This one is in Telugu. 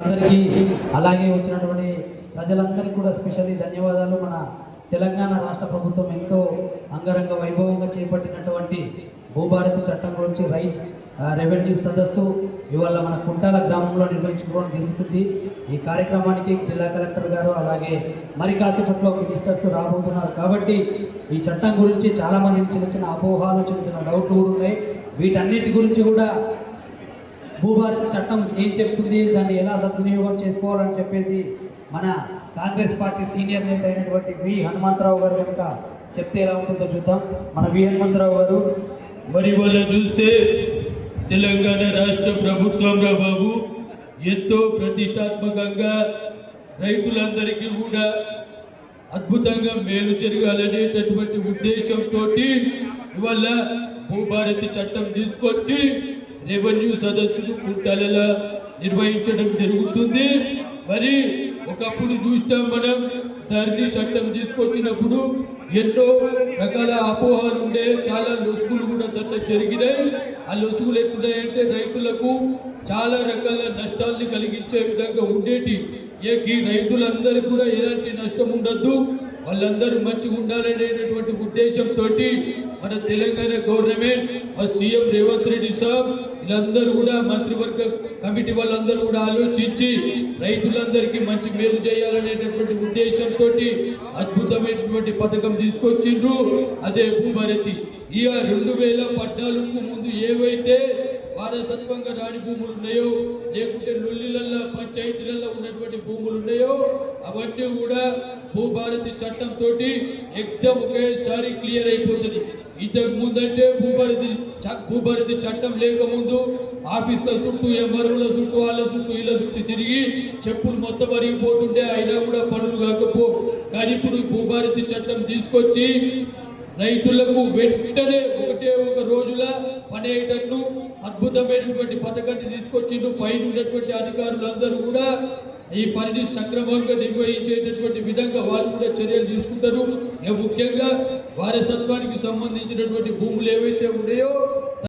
అందరికీ అలాగే వచ్చినటువంటి ప్రజలందరికీ కూడా స్పెషల్లీ ధన్యవాదాలు. మన తెలంగాణ రాష్ట్ర ప్రభుత్వం ఎంతో అంగరంగ వైభవంగా చేపట్టినటువంటి భూభారతి చట్టం గురించి రై రెవెన్యూ సదస్సు ఇవాళ మన కుంటాల గ్రామంలో నిర్వహించుకోవడం జరుగుతుంది. ఈ కార్యక్రమానికి జిల్లా కలెక్టర్ గారు అలాగే మరి కాసేపట్లో మినిస్టర్స్ రాబోతున్నారు. కాబట్టి ఈ చట్టం గురించి చాలామంది చిన్న చిన్న అపోహాలు చిన్న చిన్న డౌట్లు కూడా ఉన్నాయి. వీటన్నిటి గురించి కూడా భూభారతి చట్టం ఏం చెప్తుంది? దాన్ని ఎలా సద్వినియోగం చేసుకోవాలని చెప్పేసి మన కాంగ్రెస్ పార్టీ సీనియర్ నేత అయినటువంటి వి. హనుమంతరావు గారు కనుక చెప్తే ఎలా ఉంటుందో చూద్దాం. మన వి. హనుమంతరావు గారు మరి వాళ్ళు చూస్తే తెలంగాణ రాష్ట్ర ప్రభుత్వంగా బాబు ఎంతో ప్రతిష్టాత్మకంగా రైతులందరికీ కూడా అద్భుతంగా మేలు జరగాలనేటటువంటి ఉద్దేశంతో ఇవాళ భూభారతి చట్టం తీసుకొచ్చి రెవెన్యూ సదస్సులు కుంటాలలో నిర్వహించడం జరుగుతుంది. మరి ఒకప్పుడు చూస్తాం మనం ధరణి చట్టం తీసుకొచ్చినప్పుడు ఎన్నో రకాల అపోహలు ఉండే చాలా లొసుగులు కూడా దాంట్లో జరిగినాయి. ఆ లొసుగులు ఎత్తున్నాయంటే రైతులకు చాలా రకాల నష్టాల్ని కలిగించే విధంగా ఉండేటి. ఏ రైతులందరికీ కూడా ఎలాంటి నష్టం ఉండద్దు. వాళ్ళందరూ మంచిగా ఉండాలనేటటువంటి ఉద్దేశంతో మన తెలంగాణ గవర్నమెంట్ మా సీఎం రేవంత్ రెడ్డి సార్ వీళ్ళందరూ కూడా మంత్రివర్గ కమిటీ వాళ్ళందరూ కూడా ఆలోచించి రైతులందరికీ మంచి మేలు చేయాలనేటటువంటి ఉద్దేశంతో అద్భుతమైనటువంటి పథకం తీసుకొచ్చిండ్రు. అదే భూభారతి. ఈ రెండు వేల పద్నాలుగు ముందు ఏవైతే వారసత్వంగా రాని భూములు ఉన్నాయో లేకుంటే లొల్లిలల్లో పంచాయతీలలో ఉన్నటువంటి భూములు ఉన్నాయో అవన్నీ కూడా భూభారతి చట్టంతో ఎగ్దం ఒకేసారి క్లియర్ అయిపోతుంది. ఇంతకు ముందంటే భూభారతి భూభారతి చట్టం లేకముందు ఆఫీస్ల చుట్టూ ఎంఆర్ఓల చుట్టూ వాళ్ళ చుట్టూ ఇళ్ళ చుట్టూ తిరిగి చెప్పులు మొత్తం అరిగిపోతుంటే అయినా కూడా పనులు కాకపో కానీ ఇప్పుడు భూభారతి చట్టం తీసుకొచ్చి రైతులకు వెంటనే ఒకటే ఒక రోజుల పని అయ్యేటట్టు అద్భుతమైనటువంటి పథకాన్ని తీసుకొచ్చిండు. పైన ఉన్నటువంటి అధికారులందరూ కూడా ఈ పనిని సక్రమంగా నిర్వహించేటటువంటి విధంగా వాళ్ళు కూడా చర్యలు తీసుకుంటారు. ముఖ్యంగా వారసత్వానికి సంబంధించినటువంటి భూములు ఏవైతే ఉన్నాయో